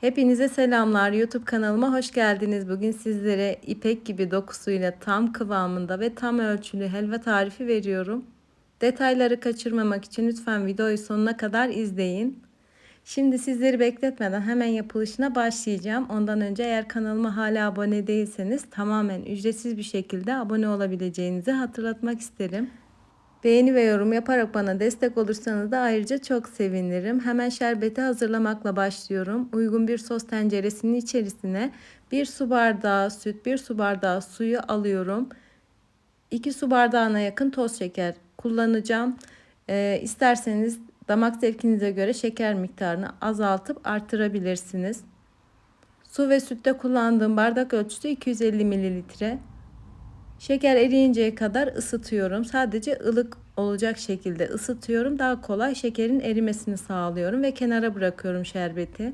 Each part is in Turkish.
Hepinize selamlar. YouTube kanalıma hoş geldiniz. Bugün sizlere ipek gibi dokusuyla tam kıvamında ve tam ölçülü helva tarifi veriyorum. Detayları kaçırmamak için lütfen videoyu sonuna kadar izleyin. Şimdi sizleri bekletmeden hemen yapılışına başlayacağım. Ondan önce eğer kanalıma hala abone değilseniz tamamen ücretsiz bir şekilde abone olabileceğinizi hatırlatmak isterim. Beğeni ve yorum yaparak bana destek olursanız da ayrıca çok sevinirim. Hemen şerbeti hazırlamakla başlıyorum. Uygun bir sos tenceresinin içerisine 1 su bardağı süt, 1 su bardağı suyu alıyorum. 2 su bardağına yakın toz şeker kullanacağım. Ee, isterseniz damak zevkinize göre şeker miktarını azaltıp artırabilirsiniz. Su ve sütte kullandığım bardak ölçüsü 250 mililitre. Şeker eriyinceye kadar ısıtıyorum. Sadece ılık olacak şekilde ısıtıyorum. Daha kolay şekerin erimesini sağlıyorum ve kenara bırakıyorum şerbeti.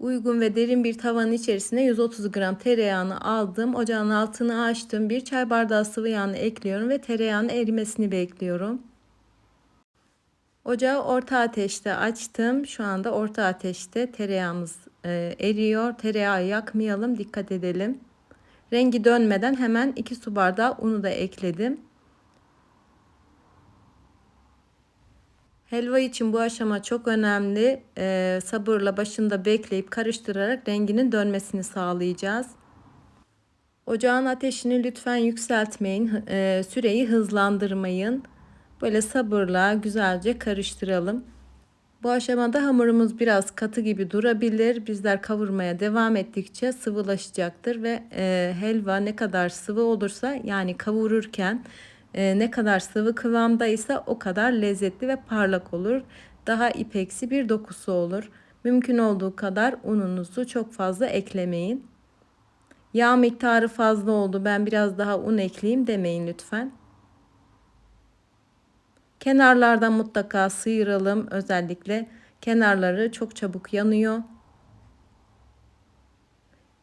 Uygun ve derin bir tavanın içerisine 130 gram tereyağını aldım. Ocağın altını açtım. Bir çay bardağı sıvı yağını ekliyorum ve tereyağının erimesini bekliyorum. Ocağı orta ateşte açtım. Şu anda orta ateşte tereyağımız e, eriyor. Tereyağı yakmayalım. Dikkat edelim. Rengi dönmeden hemen 2 su bardağı unu da ekledim. Helva için bu aşama çok önemli. Ee, sabırla başında bekleyip karıştırarak renginin dönmesini sağlayacağız. Ocağın ateşini lütfen yükseltmeyin. Ee, süreyi hızlandırmayın. Böyle sabırla güzelce karıştıralım. Bu aşamada hamurumuz biraz katı gibi durabilir. Bizler kavurmaya devam ettikçe sıvılaşacaktır ve e, helva ne kadar sıvı olursa yani kavururken e, ne kadar sıvı kıvamdaysa o kadar lezzetli ve parlak olur. Daha ipeksi bir dokusu olur. Mümkün olduğu kadar ununuzu çok fazla eklemeyin. Yağ miktarı fazla oldu ben biraz daha un ekleyeyim demeyin lütfen. Kenarlardan mutlaka sıyıralım. Özellikle kenarları çok çabuk yanıyor.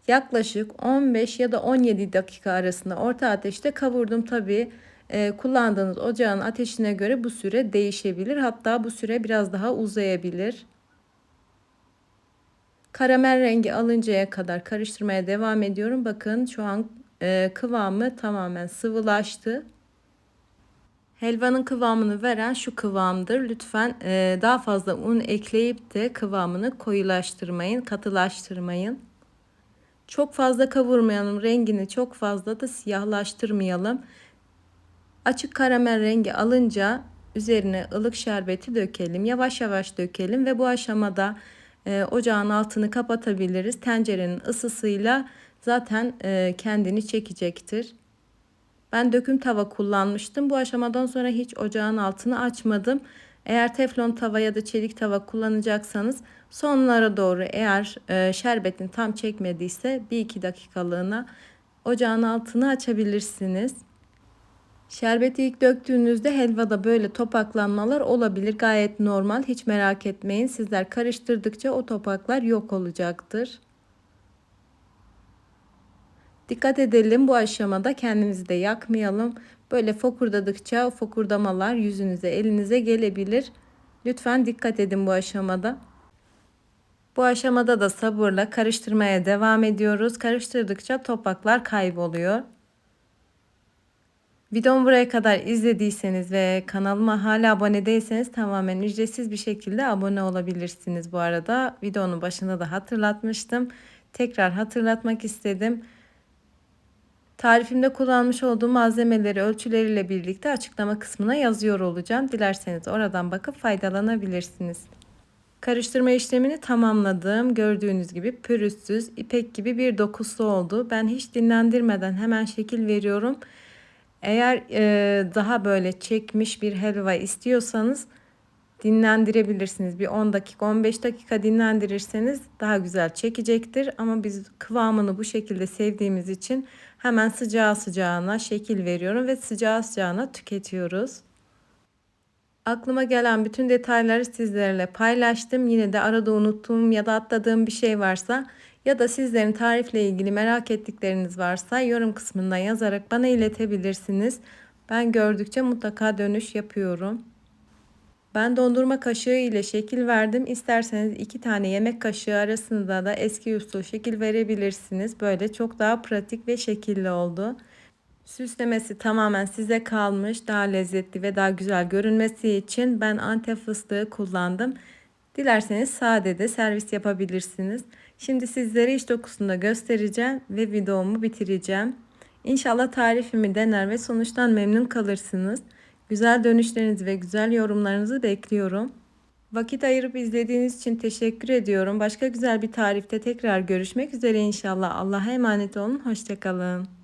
Yaklaşık 15 ya da 17 dakika arasında orta ateşte kavurdum. Tabi e, kullandığınız ocağın ateşine göre bu süre değişebilir. Hatta bu süre biraz daha uzayabilir. Karamel rengi alıncaya kadar karıştırmaya devam ediyorum. Bakın şu an e, kıvamı tamamen sıvılaştı. Helvanın kıvamını veren şu kıvamdır. Lütfen e, daha fazla un ekleyip de kıvamını koyulaştırmayın, katılaştırmayın. Çok fazla kavurmayalım, rengini çok fazla da siyahlaştırmayalım. Açık karamel rengi alınca üzerine ılık şerbeti dökelim. Yavaş yavaş dökelim ve bu aşamada e, ocağın altını kapatabiliriz. Tencerenin ısısıyla zaten e, kendini çekecektir. Ben döküm tava kullanmıştım. Bu aşamadan sonra hiç ocağın altını açmadım. Eğer teflon tava ya da çelik tava kullanacaksanız sonlara doğru eğer e, şerbetin tam çekmediyse 1-2 dakikalığına ocağın altını açabilirsiniz. Şerbeti ilk döktüğünüzde helvada böyle topaklanmalar olabilir. Gayet normal. Hiç merak etmeyin. Sizler karıştırdıkça o topaklar yok olacaktır. Dikkat edelim bu aşamada kendimizi de yakmayalım. Böyle fokurdadıkça fokurdamalar yüzünüze elinize gelebilir. Lütfen dikkat edin bu aşamada. Bu aşamada da sabırla karıştırmaya devam ediyoruz. Karıştırdıkça topaklar kayboluyor. Videomu buraya kadar izlediyseniz ve kanalıma hala abone değilseniz tamamen ücretsiz bir şekilde abone olabilirsiniz bu arada. Videonun başında da hatırlatmıştım. Tekrar hatırlatmak istedim. Tarifimde kullanmış olduğum malzemeleri ölçüleriyle birlikte açıklama kısmına yazıyor olacağım. Dilerseniz oradan bakıp faydalanabilirsiniz. Karıştırma işlemini tamamladım. Gördüğünüz gibi pürüzsüz, ipek gibi bir dokusu oldu. Ben hiç dinlendirmeden hemen şekil veriyorum. Eğer e, daha böyle çekmiş bir helva istiyorsanız dinlendirebilirsiniz. Bir 10 dakika 15 dakika dinlendirirseniz daha güzel çekecektir. Ama biz kıvamını bu şekilde sevdiğimiz için hemen sıcağı sıcağına şekil veriyorum ve sıcağı sıcağına tüketiyoruz. Aklıma gelen bütün detayları sizlerle paylaştım. Yine de arada unuttuğum ya da atladığım bir şey varsa ya da sizlerin tarifle ilgili merak ettikleriniz varsa yorum kısmından yazarak bana iletebilirsiniz. Ben gördükçe mutlaka dönüş yapıyorum. Ben dondurma kaşığı ile şekil verdim. İsterseniz iki tane yemek kaşığı arasında da eski usul şekil verebilirsiniz. Böyle çok daha pratik ve şekilli oldu. Süslemesi tamamen size kalmış. Daha lezzetli ve daha güzel görünmesi için ben antep fıstığı kullandım. Dilerseniz sade de servis yapabilirsiniz. Şimdi sizlere iç dokusunu da göstereceğim ve videomu bitireceğim. İnşallah tarifimi dener ve sonuçtan memnun kalırsınız. Güzel dönüşlerinizi ve güzel yorumlarınızı bekliyorum. Vakit ayırıp izlediğiniz için teşekkür ediyorum. Başka güzel bir tarifte tekrar görüşmek üzere inşallah. Allah'a emanet olun. Hoşçakalın.